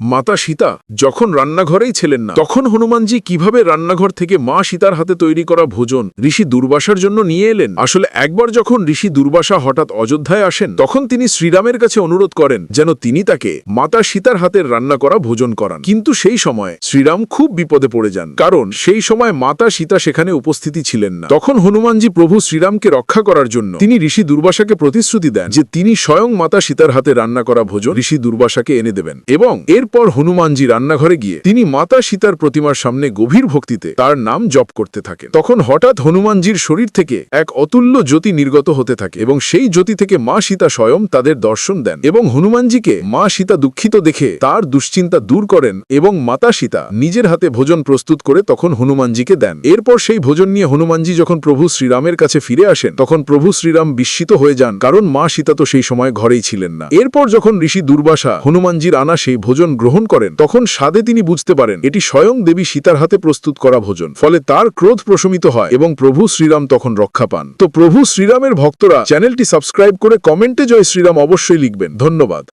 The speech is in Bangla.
মাতা সীতা, যখন রান্নাঘরেই ছিলেন না, তখন হনুমানজি কীভাবে রান্নাঘর থেকে মা সীতার হাতে তৈরি করা ভোজন ঋষি দুর্বাসার জন্য নিয়ে এলেন? আসলে একবার যখন ঋষি দুর্বাসা হঠাৎ অযোধ্যায় আসেন, তখন তিনি শ্রীরামের কাছে অনুরোধ করেন যেন তিনি তাকে মাতা সীতার হাতের রান্না করা ভোজন করান। কিন্তু সেই সময় শ্রীরাম খুব বিপদে পড়ে যান, কারণ সেই সময় মাতা সীতা সেখানে উপস্থিতি ছিলেন না। তখন হনুমানজি প্রভু শ্রীরামকে রক্ষা করার জন্য তিনি ঋষি দুর্বাসাকে প্রতিশ্রুতি দেন যে তিনি স্বয়ং মাতা সীতার হাতে রান্না করা ভোজন ঋষি দুর্বাসাকে এনে দেবেন এবং এরপর হনুমানজি রান্নাঘরে গিয়ে তিনি মাতা সীতার প্রতিমার সামনে গভীর ভক্তিতে তার নাম জপ করতে থাকেন। তখন হঠাৎ হনুমানজির শরীর থেকে এক অতুল্য জ্যোতি নির্গত হতে থাকে এবং সেই জ্যোতি থেকে মা সীতা স্বয়ং তাদের দর্শন দেন এবং হনুমানজিকে মা সীতা দুঃখিত দেখে তার দুশ্চিন্তা দূর করেন এবং মাতা সীতা নিজের হাতে ভোজন প্রস্তুত করে তখন হনুমানজিকে দেন। এরপর সেই ভোজন নিয়ে হনুমানজি যখন প্রভু শ্রীরামের কাছে ফিরে আসেন, তখন প্রভু শ্রীরাম বিস্মিত হয়ে যান, কারণ মা সীতা তো সেই সময় ঘরেই ছিলেন না। এরপর যখন ঋষি দুর্বাসা হনুমানজির আনা সেই ভোজন গ্রহণ করেন, তখন স্বাদে তিনি বুঝতে পারেন, এটি স্বয়ং দেবী সীতার হাতে প্রস্তুত করা ভোজন। ফলে তার ক্রোধ প্রশমিত হয় এবং প্রভু শ্রীরাম তখন রক্ষা পান। তো প্রভু শ্রীরামের ভক্তরা চ্যানেলটি সাবস্ক্রাইব করে কমেন্টে জয় শ্রীরাম অবশ্যই লিখবেন। ধন্যবাদ।